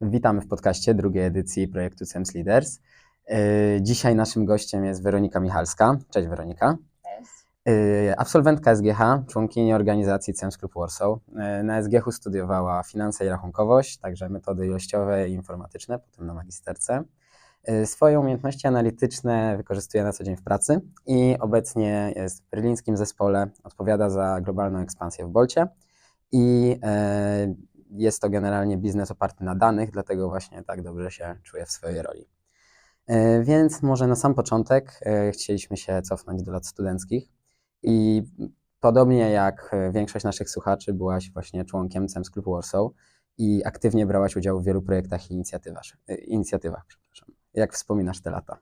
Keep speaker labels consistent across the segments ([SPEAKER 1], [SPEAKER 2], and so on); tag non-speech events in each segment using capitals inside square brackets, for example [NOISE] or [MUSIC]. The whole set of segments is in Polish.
[SPEAKER 1] Witamy w podcaście drugiej edycji projektu CEMS Leaders. Yy, Dzisiaj naszym gościem jest Weronika Michalska. Cześć Weronika. Yy, Absolwentka SGH, członkini organizacji CEMS Club Warsaw. Yy, Na SGH studiowała finanse i rachunkowość, także metody ilościowe i informatyczne, potem na magisterce. Swoje umiejętności analityczne wykorzystuje na co dzień w pracy i obecnie jest w berlińskim zespole, odpowiada za globalną ekspansję w Bolcie i e, jest to generalnie biznes oparty na danych, dlatego właśnie tak dobrze się czuję w swojej roli. E, Więc może na sam początek e, chcieliśmy się cofnąć do lat studenckich i podobnie jak e, większość naszych słuchaczy byłaś właśnie członkiem CEMS Club Warsaw i aktywnie brałaś udział w wielu projektach i inicjatywach. inicjatywach przepraszam. Jak wspominasz te lata?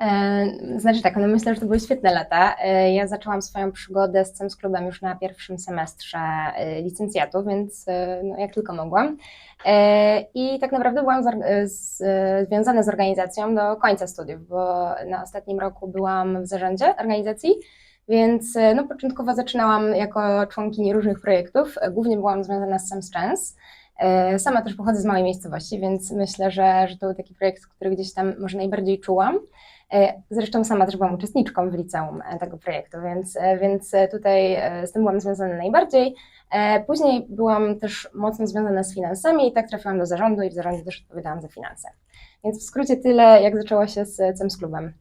[SPEAKER 2] E, Znaczy tak, no myślę, że to były świetne lata. E, Ja zaczęłam swoją przygodę z CEMS Klubem już na pierwszym semestrze e, licencjatu, więc no, jak tylko mogłam. I tak naprawdę byłam z, e, związana z organizacją do końca studiów, bo na ostatnim roku byłam w zarządzie organizacji, więc no, początkowo zaczynałam jako członkini różnych projektów. Głównie byłam związana z CEMS Chance. Sama też pochodzę z małej miejscowości, więc myślę, że, że to był taki projekt, który gdzieś tam może najbardziej czułam. E, Zresztą sama też byłam uczestniczką w liceum e, tego projektu, więc, e, więc tutaj z tym byłam związana najbardziej. Później byłam też mocno związana z finansami i tak trafiłam do zarządu i w zarządzie też odpowiadałam za finanse. Więc w skrócie tyle, jak zaczęło się z CEMS Klubem.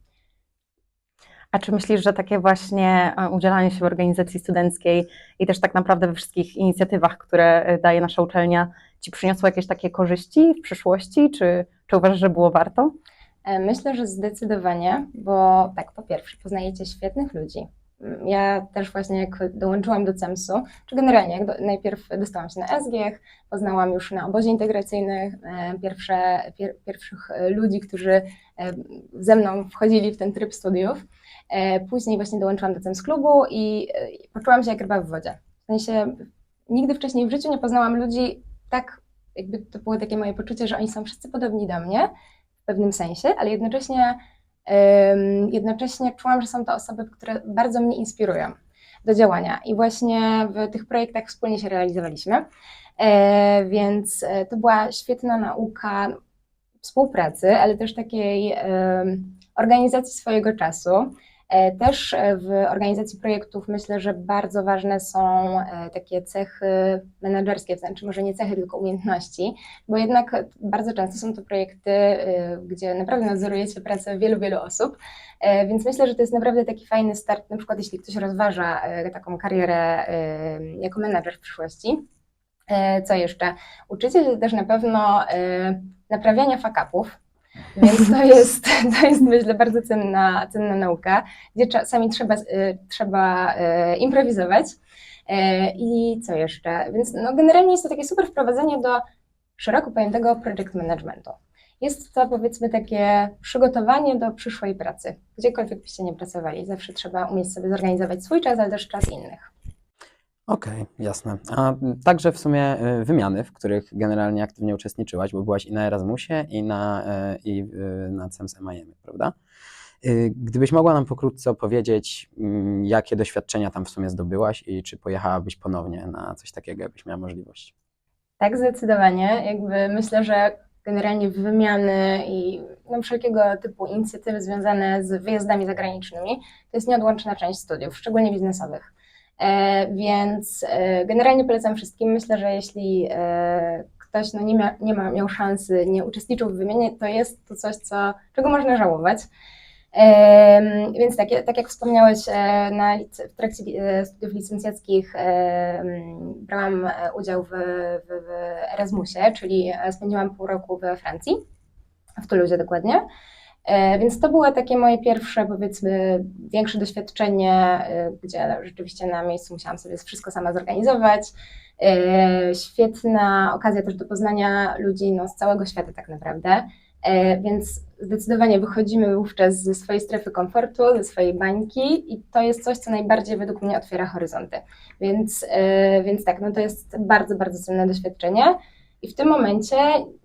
[SPEAKER 3] A czy myślisz, że takie właśnie udzielanie się w organizacji studenckiej i też tak naprawdę we wszystkich inicjatywach, które daje nasza uczelnia, Ci przyniosło jakieś takie korzyści w przyszłości? Czy, czy uważasz, że było warto?
[SPEAKER 2] E, Myślę, że zdecydowanie, bo tak, po pierwsze, poznajecie świetnych ludzi. Mm, Ja też właśnie jak dołączyłam do CEMS-u, czy generalnie jak do, najpierw dostałam się na SGH, poznałam już na obozie integracyjnym e, pierwsze, pier, pierwszych e, ludzi, którzy ze mną wchodzili w ten tryb studiów. Później właśnie dołączyłam do CEMS klubu i poczułam się jak ryba w wodzie. W sensie nigdy wcześniej w życiu nie poznałam ludzi tak, jakby to było takie moje poczucie, że oni są wszyscy podobni do mnie, w pewnym sensie, ale jednocześnie, jednocześnie czułam, że są to osoby, które bardzo mnie inspirują do działania. I właśnie w tych projektach wspólnie się realizowaliśmy. E, więc e, to była świetna nauka współpracy, ale też takiej organizacji swojego czasu. E, Też e, w organizacji projektów myślę, że bardzo ważne są e, takie cechy menedżerskie, znaczy może nie cechy, tylko umiejętności, bo jednak bardzo często są to projekty, gdzie naprawdę nadzorujecie pracę wielu, wielu osób, więc myślę, że to jest naprawdę taki fajny start, na przykład jeśli ktoś rozważa taką karierę jako menedżer w przyszłości. Co jeszcze? Uczycie się też na pewno naprawiania fakapów, więc to jest, [LAUGHS] to jest myślę bardzo cenna, cenna nauka, gdzie czasami trzeba, e, trzeba e, improwizować. E, I co jeszcze? Więc no, generalnie jest to takie super wprowadzenie do szeroko pojętego project managementu. Jest to powiedzmy takie przygotowanie do przyszłej pracy. Gdziekolwiek byście nie pracowali, zawsze trzeba umieć sobie zorganizować swój czas, ale też czas innych.
[SPEAKER 1] Okej, jasne. A także w sumie y, wymiany, w których generalnie aktywnie uczestniczyłaś, bo byłaś i na Erasmusie, i na, e, i y, na CEMS Miami, prawda? Y, Gdybyś mogła nam pokrótce opowiedzieć, mm, jakie doświadczenia tam w sumie zdobyłaś i czy pojechałabyś ponownie na coś takiego, jakbyś miała możliwość?
[SPEAKER 2] Tak, zdecydowanie. Jakby myślę, że generalnie wymiany i no, wszelkiego typu inicjatywy związane z wyjazdami zagranicznymi to jest nieodłączna część studiów, szczególnie biznesowych. E, więc e, generalnie polecam wszystkim. Myślę, że jeśli e, ktoś no, nie, mia, nie ma, miał szansy, nie uczestniczył w wymianie, to jest to coś, co, czego można żałować. Więc tak, tak jak wspomniałeś, na, w trakcie studiów licencjackich brałam udział w, w, w Erasmusie, czyli spędziłam pół roku we Francji, w Toulouse dokładnie. E, Więc to było takie moje pierwsze, powiedzmy, większe doświadczenie, e, gdzie rzeczywiście na miejscu musiałam sobie wszystko sama zorganizować. E, Świetna okazja też do poznania ludzi no, z całego świata tak naprawdę. Więc zdecydowanie wychodzimy wówczas ze swojej strefy komfortu, ze swojej bańki i to jest coś, co najbardziej według mnie otwiera horyzonty. Więc, więc tak, no to jest bardzo, bardzo cenne doświadczenie. I w tym momencie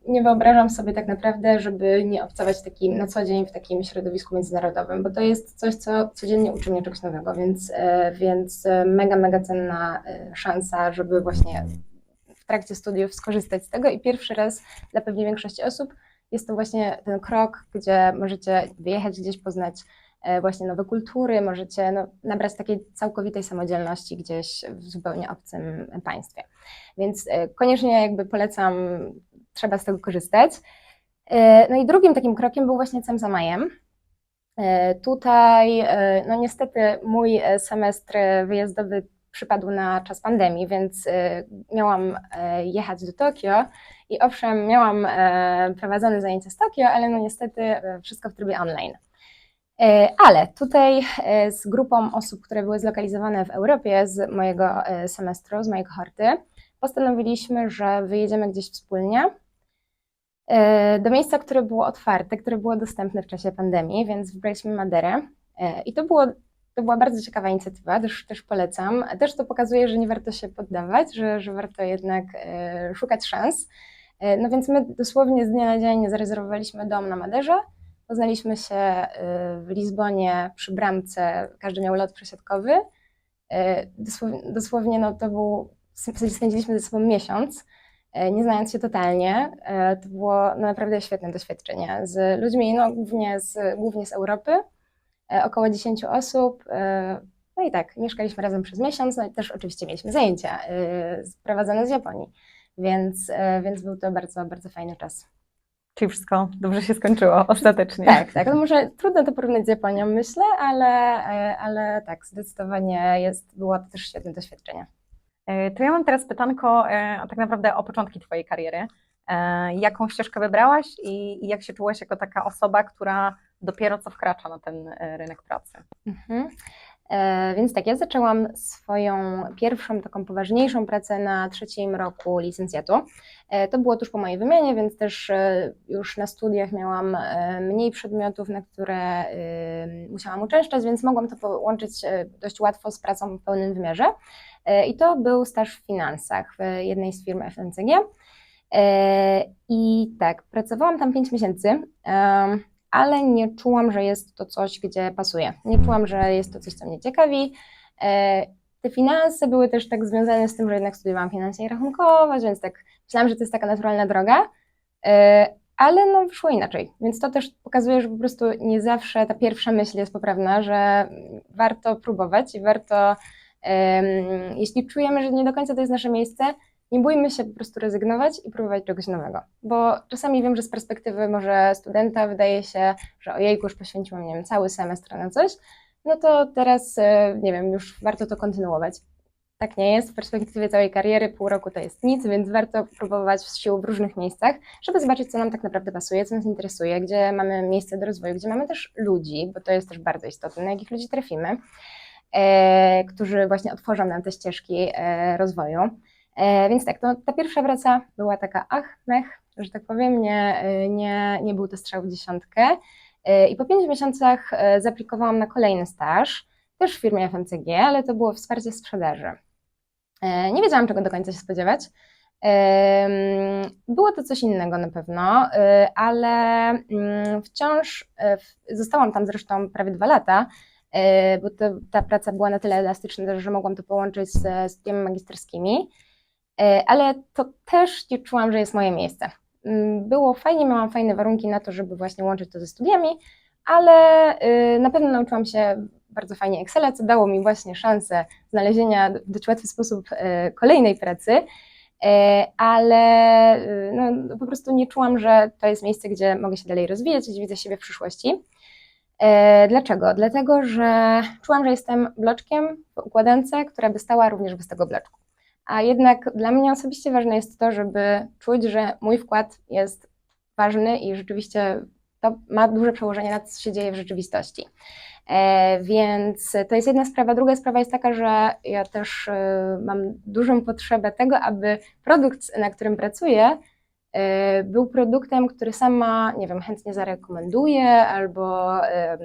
[SPEAKER 2] nie wyobrażam sobie tak naprawdę, żeby nie obcować takim, na co dzień w takim środowisku międzynarodowym, bo to jest coś, co codziennie uczy mnie czegoś nowego, więc, e, więc e, mega, mega cenna e, szansa, żeby właśnie w trakcie studiów skorzystać z tego. I pierwszy raz dla pewnie większości osób jest to właśnie ten krok, gdzie możecie wyjechać gdzieś, poznać właśnie nowe kultury, możecie no, nabrać takiej całkowitej samodzielności gdzieś w zupełnie obcym państwie. Więc e, koniecznie jakby polecam, trzeba z tego korzystać. E, No i drugim takim krokiem był właśnie CEM za majem. E, Tutaj, e, no niestety, mój e, semestr wyjazdowy przypadł na czas pandemii, więc e, miałam e, jechać do Tokio i owszem, miałam e, prowadzone zajęcia z Tokio, ale no niestety e, wszystko w trybie online. E, Ale tutaj e, z grupą osób, które były zlokalizowane w Europie z mojego e, semestru, z mojej kohorty, postanowiliśmy, że wyjedziemy gdzieś wspólnie do miejsca, które było otwarte, które było dostępne w czasie pandemii, więc wybraliśmy Maderę. I to, było, to była bardzo ciekawa inicjatywa, też, też polecam. Też to pokazuje, że nie warto się poddawać, że, że warto jednak szukać szans. No więc my dosłownie z dnia na dzień zarezerwowaliśmy dom na Maderze, poznaliśmy się e, w Lizbonie przy bramce, każdy miał lot przesiadkowy. E, Dosłownie, dosłownie no to był, spędziliśmy ze sobą miesiąc, e, nie znając się totalnie. To było no, naprawdę świetne doświadczenie z ludźmi, no, głównie, z, głównie z Europy, około 10 osób. No i tak, mieszkaliśmy razem przez miesiąc, no i też oczywiście mieliśmy zajęcia prowadzone z Japonii, więc, więc był to bardzo, bardzo fajny czas.
[SPEAKER 3] Czyli wszystko dobrze się skończyło ostatecznie.
[SPEAKER 2] Tak, tak. No może trudno to porównać z Japonią, myślę, ale, e, ale tak, zdecydowanie jest, było to też świetne doświadczenie.
[SPEAKER 3] E, To ja mam teraz pytanko e, tak naprawdę o początki Twojej kariery. Jaką ścieżkę wybrałaś i jak się czułaś jako taka osoba, która dopiero co wkracza na ten rynek pracy?
[SPEAKER 2] Mhm. E, Więc tak, ja zaczęłam swoją pierwszą taką poważniejszą pracę na trzecim roku licencjatu. E, To było tuż po mojej wymianie, więc też e, już na studiach miałam mniej przedmiotów, na które musiałam uczęszczać, więc mogłam to połączyć dość łatwo z pracą w pełnym wymiarze. I to był staż w finansach w jednej z firm FMCG. I tak, pracowałam tam 5 miesięcy. Ale nie czułam, że jest to coś, gdzie pasuje. Nie czułam, że jest to coś, co mnie ciekawi. E, Te finanse były też tak związane z tym, że jednak studiowałam finanse i rachunkowość, więc tak myślałam, że to jest taka naturalna droga, E, ale no wyszło inaczej. Więc to też pokazuje, że po prostu nie zawsze ta pierwsza myśl jest poprawna, że warto próbować i warto, jeśli czujemy, że nie do końca to jest nasze miejsce, nie bójmy się po prostu rezygnować i próbować czegoś nowego. Bo czasami wiem, że z perspektywy może studenta wydaje się, że ojejku, już poświęciłam, nie wiem, cały semestr na coś, no to teraz, e, nie wiem, już warto to kontynuować. Tak nie jest. W perspektywie całej kariery pół roku to jest nic, więc warto próbować sił w różnych miejscach, żeby zobaczyć, co nam tak naprawdę pasuje, co nas interesuje, gdzie mamy miejsce do rozwoju, gdzie mamy też ludzi, bo to jest też bardzo istotne, na jakich ludzi trafimy, e, którzy właśnie otworzą nam te ścieżki e, rozwoju. E, więc tak, ta pierwsza praca była taka ach, mech, że tak powiem, nie, nie, nie był to strzał w dziesiątkę. E, I po pięciu miesiącach e, zaaplikowałam na kolejny staż, też w firmie FMCG, ale to było wsparcie sprzedaży. Nie wiedziałam, czego do końca się spodziewać. Było to coś innego na pewno, ale mm, wciąż zostałam tam zresztą prawie dwa lata, bo to, ta praca była na tyle elastyczna, że mogłam to połączyć ze studiami magisterskimi. E, ale to też nie czułam, że jest moje miejsce. Mm, Było fajnie, miałam fajne warunki na to, żeby właśnie łączyć to ze studiami, ale y, na pewno nauczyłam się bardzo fajnie Excela, co dało mi właśnie szansę znalezienia w dość łatwy sposób y, kolejnej pracy, Y, ale y, no, po prostu nie czułam, że to jest miejsce, gdzie mogę się dalej rozwijać, gdzie widzę siebie w przyszłości. E, Dlaczego? Dlatego, że czułam, że jestem bloczkiem w układance, która by stała również bez tego bloczku. A jednak dla mnie osobiście ważne jest to, żeby czuć, że mój wkład jest ważny i rzeczywiście to ma duże przełożenie na to, co się dzieje w rzeczywistości. E, więc to jest jedna sprawa. Druga sprawa jest taka, że ja też e, mam dużą potrzebę tego, aby produkt, na którym pracuję, e, był produktem, który sama, nie wiem, chętnie zarekomenduję albo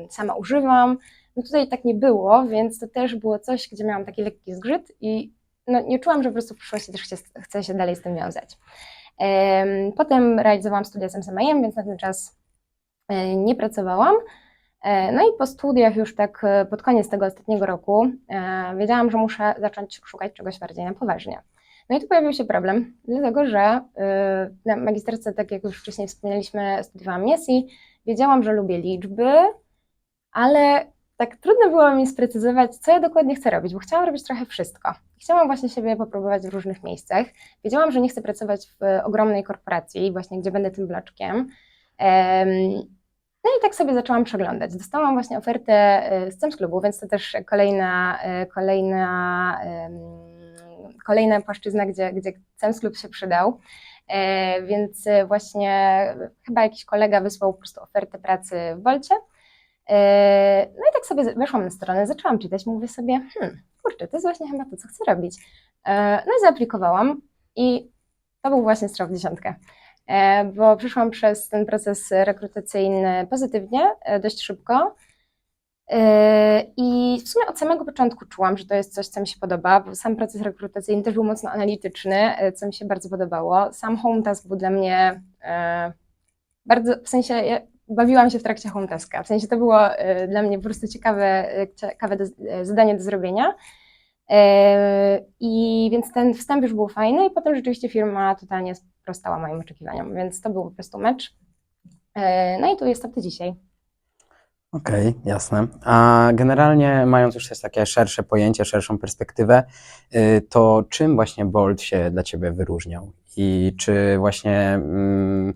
[SPEAKER 2] sama używam. No tutaj tak nie było, więc to też było coś, gdzie miałam taki lekki zgrzyt i no, nie czułam, że po prostu w przyszłości też chcę, chcę się dalej z tym wiązać. Em, Potem realizowałam studia z MSMIM, więc na ten czas e, nie pracowałam. E, No i po studiach już tak e, pod koniec tego ostatniego roku wiedziałam, że muszę zacząć szukać czegoś bardziej na poważnie. No i tu pojawił się problem, dlatego że na magisterce, tak jak już wcześniej wspomnieliśmy, studiowałam MIESI, wiedziałam, że lubię liczby, ale tak trudno było mi sprecyzować, co ja dokładnie chcę robić, bo chciałam robić trochę wszystko. Chciałam właśnie siebie popróbować w różnych miejscach. Wiedziałam, że nie chcę pracować w ogromnej korporacji, właśnie gdzie będę tym bloczkiem. Em, No i tak sobie zaczęłam przeglądać. Dostałam właśnie ofertę y, z CEMS Klubu, więc to też kolejna, y, kolejna, kolejna płaszczyzna, gdzie, gdzie Klub się przydał. E, Więc właśnie chyba jakiś kolega wysłał po prostu ofertę pracy w Bolcie. E, No i tak sobie weszłam na stronę, zaczęłam czytać, mówię sobie, hmm, kurczę, to jest właśnie chyba to, co chcę robić. E, No i zaaplikowałam i to był właśnie strzał w dziesiątkę, E, bo przeszłam przez ten proces rekrutacyjny pozytywnie, dość szybko. I w sumie od samego początku czułam, że to jest coś, co mi się podoba, bo sam proces rekrutacyjny też był mocno analityczny, co mi się bardzo podobało. Sam home task był dla mnie bardzo, w sensie ja bawiłam się w trakcie home taska, w sensie to było e, dla mnie po prostu ciekawe, e, ciekawe do, e, zadanie do zrobienia. I więc ten wstęp już był fajny i potem rzeczywiście firma totalnie sprostała moim oczekiwaniom, więc to był po prostu mecz. No i tu jestem ty dzisiaj.
[SPEAKER 1] Okej, jasne. A generalnie mając już też takie szersze pojęcie, szerszą perspektywę, y, to czym właśnie Bolt się dla Ciebie wyróżniał? I czy właśnie mm,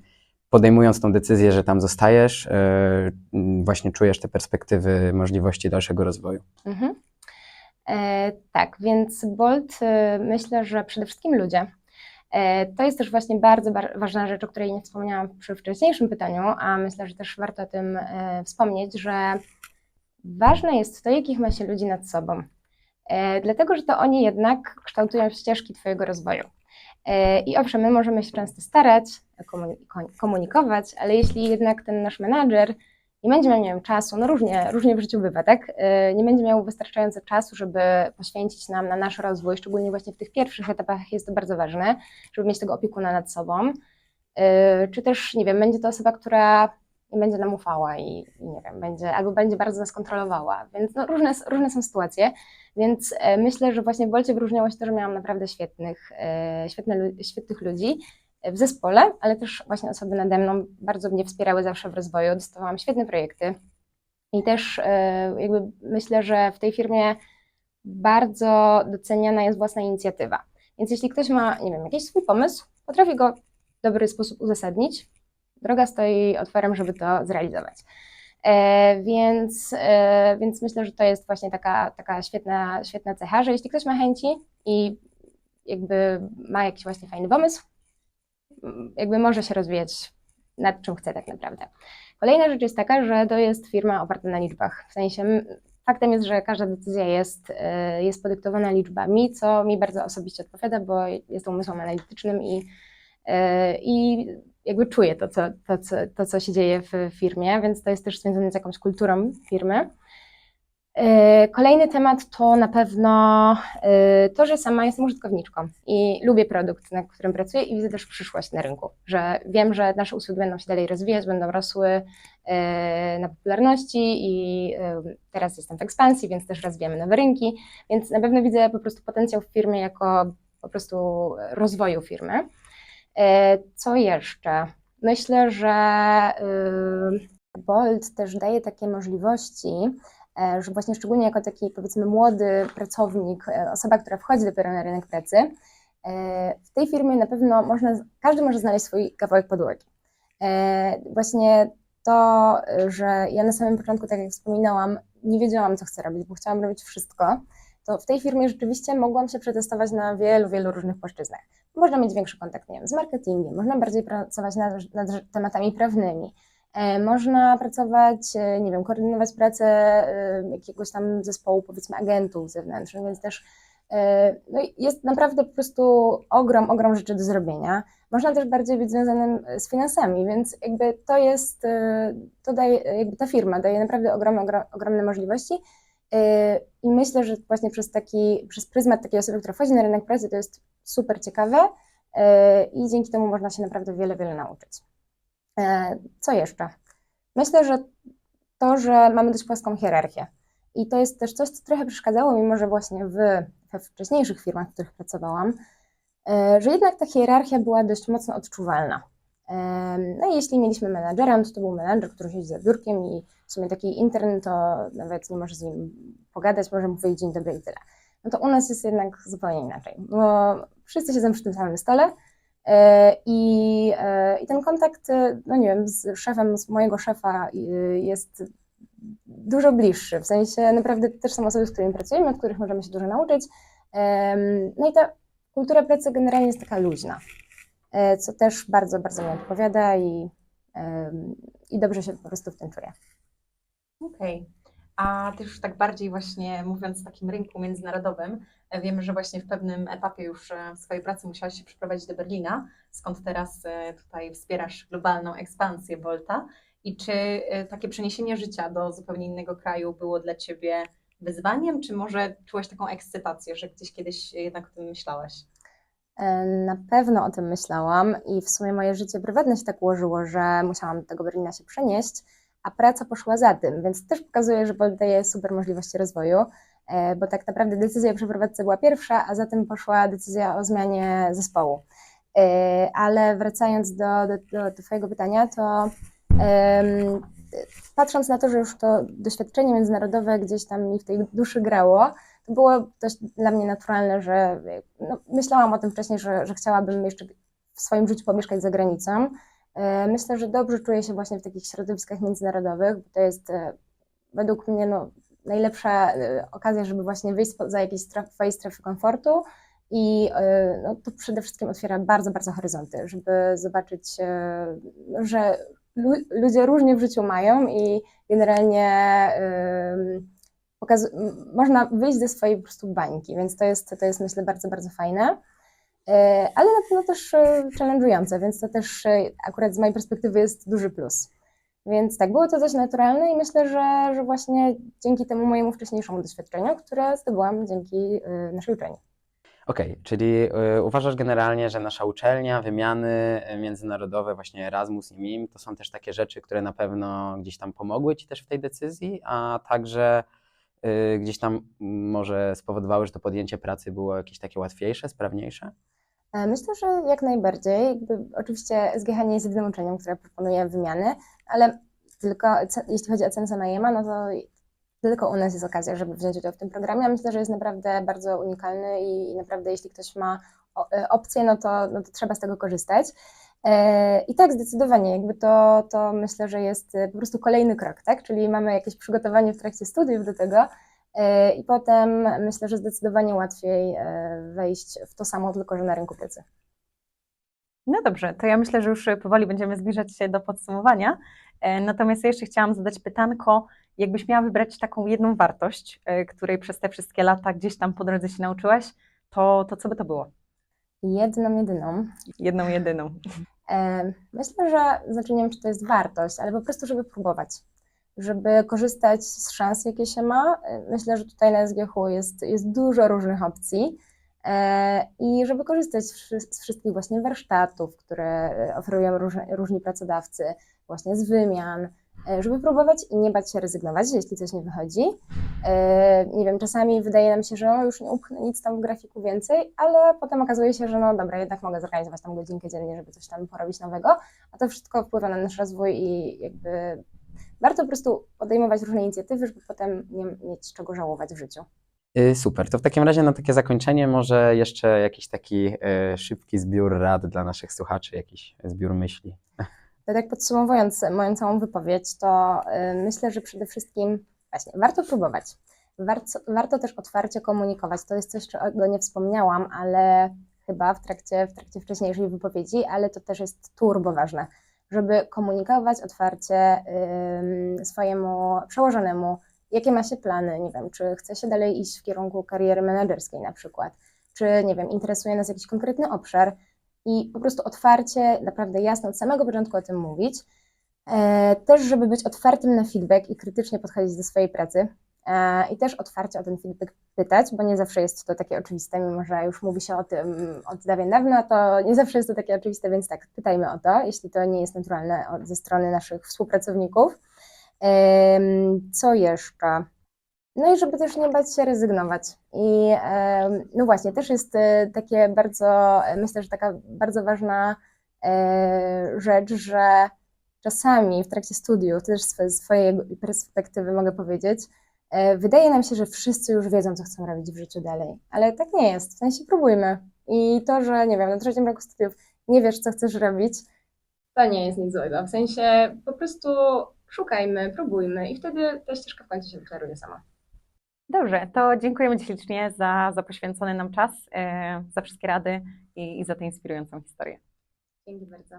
[SPEAKER 1] podejmując tą decyzję, że tam zostajesz, mm, właśnie czujesz te perspektywy możliwości dalszego rozwoju?
[SPEAKER 2] Mhm. E, tak, więc Bolt e, myślę, że przede wszystkim ludzie. E, to jest też właśnie bardzo bar- ważna rzecz, o której nie wspomniałam przy wcześniejszym pytaniu, a myślę, że też warto o tym e, wspomnieć, że ważne jest to, jakich ma się ludzi nad sobą. E, dlatego, że to oni jednak kształtują ścieżki Twojego rozwoju. E, I owszem, my możemy się często starać, komunikować, ale jeśli jednak ten nasz menadżer nie będzie miał, nie wiem, czasu, no różnie, różnie w życiu bywa, tak? Yy, Nie będzie miał wystarczająco czasu, żeby poświęcić nam na nasz rozwój, szczególnie właśnie w tych pierwszych etapach jest to bardzo ważne, żeby mieć tego opiekuna nad sobą. Yy, Czy też, nie wiem, będzie to osoba, która nie będzie nam ufała i, i nie wiem, będzie, albo będzie bardzo nas kontrolowała, więc no, różne, różne są sytuacje, więc e, myślę, że właśnie w Bolcie wyróżniało się to, że miałam naprawdę świetnych, świetne, świetnych ludzi, w zespole, ale też właśnie osoby nade mną bardzo mnie wspierały zawsze w rozwoju. Dostawałam świetne projekty i też e, jakby myślę, że w tej firmie bardzo doceniana jest własna inicjatywa. Więc jeśli ktoś ma, nie wiem, jakiś swój pomysł, potrafi go w dobry sposób uzasadnić, droga stoi otworem, żeby to zrealizować. E, więc, e, więc myślę, że to jest właśnie taka, taka świetna, świetna cecha, że jeśli ktoś ma chęci i jakby ma jakiś właśnie fajny pomysł, jakby może się rozwijać nad czym chce tak naprawdę. Kolejna rzecz jest taka, że to jest firma oparta na liczbach. W sensie faktem jest, że każda decyzja jest, y, jest podyktowana liczbami, co mi bardzo osobiście odpowiada, bo jestem umysłem analitycznym i, y, i jakby czuję to co, to, co, to, co się dzieje w firmie, więc to jest też związane z jakąś kulturą firmy. E, Kolejny temat to na pewno e, to, że sama jestem użytkowniczką i lubię produkt, na którym pracuję i widzę też przyszłość na rynku, że wiem, że nasze usługi będą się dalej rozwijać, będą rosły e, na popularności i teraz jestem w ekspansji, więc też rozwijamy nowe rynki, więc na pewno widzę po prostu potencjał w firmie jako po prostu rozwoju firmy. Co jeszcze? Myślę, że Bolt też daje takie możliwości, że właśnie szczególnie jako taki powiedzmy młody pracownik, e, osoba, która wchodzi dopiero na rynek pracy, e, w tej firmie na pewno można, każdy może znaleźć swój kawałek podłogi. E, Właśnie to, e, że ja na samym początku, tak jak wspominałam, nie wiedziałam, co chcę robić, bo chciałam robić wszystko, to w tej firmie rzeczywiście mogłam się przetestować na wielu, wielu różnych płaszczyznach. Można mieć większy kontakt, nie wiem, z marketingiem, można bardziej pracować nad, nad tematami prawnymi, E, Można pracować, e, nie wiem, koordynować pracę e, jakiegoś tam zespołu, powiedzmy, agentów zewnętrznych, więc też e, no jest naprawdę po prostu ogrom, ogrom rzeczy do zrobienia. Można też bardziej być związanym z finansami, więc jakby to jest, e, to daje, jakby ta firma daje naprawdę ogromne, ogro- ogromne możliwości. E, I myślę, że właśnie przez taki, przez pryzmat takiej osoby, która wchodzi na rynek pracy, to jest super ciekawe e, i dzięki temu można się naprawdę wiele, wiele nauczyć. E, Co jeszcze? Myślę, że to, że mamy dość płaską hierarchię. I to jest też coś, co trochę przeszkadzało mi może właśnie w, we wcześniejszych firmach, w których pracowałam, e, że jednak ta hierarchia była dość mocno odczuwalna. Em, No i jeśli mieliśmy menadżera, no to to był menadżer, który siedzi za biurkiem i w sumie taki intern to nawet nie może z nim pogadać, może mu powiedzieć dzień dobry i tyle. No to u nas jest jednak zupełnie inaczej, bo wszyscy siedzą przy tym samym stole e, i, e, i ten kontakt, e, no nie wiem, z szefem, z mojego szefa e, jest dużo bliższy, w sensie naprawdę też są osoby, z którymi pracujemy, od których możemy się dużo nauczyć. No i ta kultura pracy generalnie jest taka luźna, e, co też bardzo, bardzo mi odpowiada i, i dobrze się po prostu w tym czuję.
[SPEAKER 3] Okej. A też tak bardziej właśnie mówiąc o takim rynku międzynarodowym, e, wiemy, że właśnie w pewnym etapie już e, swojej pracy musiałaś się przeprowadzić do Berlina, skąd teraz e, tutaj wspierasz globalną ekspansję Volta. I czy takie przeniesienie życia do zupełnie innego kraju było dla Ciebie wyzwaniem, czy może czułaś taką ekscytację, że gdzieś kiedyś jednak o tym myślałaś?
[SPEAKER 2] Na pewno o tym myślałam i w sumie moje życie prywatne się tak ułożyło, że musiałam do tego Berlina się przenieść, a praca poszła za tym, więc też pokazuje, że Volt daje super możliwości rozwoju, e, bo tak naprawdę decyzja o przeprowadzce była pierwsza, a za tym poszła decyzja o zmianie zespołu. E, Ale wracając do, do, do, Twojego pytania, to em, patrząc na to, że już to doświadczenie międzynarodowe gdzieś tam mi w tej duszy grało, to było dość dla mnie naturalne, że no, myślałam o tym wcześniej, że, że chciałabym jeszcze w swoim życiu pomieszkać za granicą. E, Myślę, że dobrze czuję się właśnie w takich środowiskach międzynarodowych, bo to jest e, według mnie no, najlepsza e, okazja, żeby właśnie wyjść za jakieś stref, swojej strefy komfortu i no, to przede wszystkim otwiera bardzo, bardzo horyzonty, żeby zobaczyć, że lu ludzie różnie w życiu mają i generalnie można wyjść ze swojej po prostu bańki, więc to jest, to jest myślę bardzo, bardzo fajne. E, Ale na pewno też e, challenge'ujące, więc to też e, akurat z mojej perspektywy jest duży plus. Więc tak, było to dość naturalne i myślę, że, że właśnie dzięki temu mojemu wcześniejszemu doświadczeniu, które zdobyłam dzięki naszej uczelni.
[SPEAKER 1] Okej, czyli y, uważasz generalnie, że nasza uczelnia, wymiany międzynarodowe, właśnie Erasmus i MIM, to są też takie rzeczy, które na pewno gdzieś tam pomogły Ci też w tej decyzji, a także gdzieś tam może spowodowały, że to podjęcie pracy było jakieś takie łatwiejsze, sprawniejsze?
[SPEAKER 2] E, Myślę, że jak najbardziej. Oczywiście SGH nie jest jedynym uczelnią, która proponuje wymiany, ale tylko jeśli chodzi o cenę najema, no to tylko u nas jest okazja, żeby wziąć udział w tym programie. A myślę, że jest naprawdę bardzo unikalny i, naprawdę jeśli ktoś ma e, opcję, no to, no to trzeba z tego korzystać. E, I tak, zdecydowanie, jakby to, to myślę, że jest po prostu kolejny krok, tak? Czyli mamy jakieś przygotowanie w trakcie studiów do tego, I potem myślę, że zdecydowanie łatwiej e, wejść w to samo, tylko że na rynku pracy.
[SPEAKER 3] No dobrze, to ja myślę, że już powoli będziemy zbliżać się do podsumowania. E, Natomiast ja jeszcze chciałam zadać pytanko, jakbyś miała wybrać taką jedną wartość, e, której przez te wszystkie lata gdzieś tam po drodze się nauczyłaś, to, to co by to było?
[SPEAKER 2] Jedną, jedyną.
[SPEAKER 3] Jedną, jedyną.
[SPEAKER 2] E, Myślę, że, znaczy nie wiem, czy to jest wartość, ale po prostu, żeby próbować. Żeby korzystać z szans, jakie się ma. Myślę, że tutaj na SGH jest, jest dużo różnych opcji. E, I żeby korzystać z wszy- z wszystkich właśnie warsztatów, które oferują różni, pracodawcy, właśnie z wymian, e, żeby próbować i nie bać się rezygnować, jeśli coś nie wychodzi. E, Nie wiem, czasami wydaje nam się, że już nie upchnę nic tam w grafiku więcej, ale potem okazuje się, że no dobra, jednak mogę zorganizować tam godzinkę dziennie, żeby coś tam porobić nowego, a to wszystko wpływa na nasz rozwój i jakby warto po prostu podejmować różne inicjatywy, żeby potem nie mieć czego żałować w życiu.
[SPEAKER 1] Y, Super, to w takim razie na takie zakończenie może jeszcze jakiś taki y, szybki zbiór rad dla naszych słuchaczy, jakiś zbiór myśli.
[SPEAKER 2] To tak podsumowując moją całą wypowiedź, to y, myślę, że przede wszystkim właśnie warto próbować. Warto, warto też otwarcie komunikować. To jest coś, czego nie wspomniałam, ale chyba w trakcie, w trakcie wcześniejszej wypowiedzi, ale to też jest turbo ważne, żeby komunikować otwarcie swojemu przełożonemu, jakie ma się plany, nie wiem, czy chce się dalej iść w kierunku kariery menedżerskiej na przykład, czy nie wiem, interesuje nas jakiś konkretny obszar, i po prostu otwarcie, naprawdę jasno od samego początku o tym mówić. E, Też, żeby być otwartym na feedback i krytycznie podchodzić do swojej pracy. E, I też otwarcie o ten feedback pytać, bo nie zawsze jest to takie oczywiste, mimo że już mówi się o tym od dawien dawna, to nie zawsze jest to takie oczywiste, więc tak, pytajmy o to, jeśli to nie jest naturalne ze strony naszych współpracowników. Co jeszcze? No i żeby też nie bać się rezygnować. I no właśnie, też jest e, takie bardzo, myślę, że taka bardzo ważna e, rzecz, że czasami w trakcie studiów, też z swojej perspektywy mogę powiedzieć, wydaje nam się, że wszyscy już wiedzą, co chcą robić w życiu dalej, ale tak nie jest, w sensie próbujmy. I to, że nie wiem, na trzecim roku studiów nie wiesz, co chcesz robić, to nie jest nic złego. W sensie po prostu szukajmy, próbujmy i wtedy ta ścieżka w końcu się wyklaruje sama.
[SPEAKER 3] Dobrze, to dziękujemy Ci ślicznie za, za poświęcony nam czas, e, za wszystkie rady i, i za tę inspirującą historię.
[SPEAKER 2] Dzięki bardzo.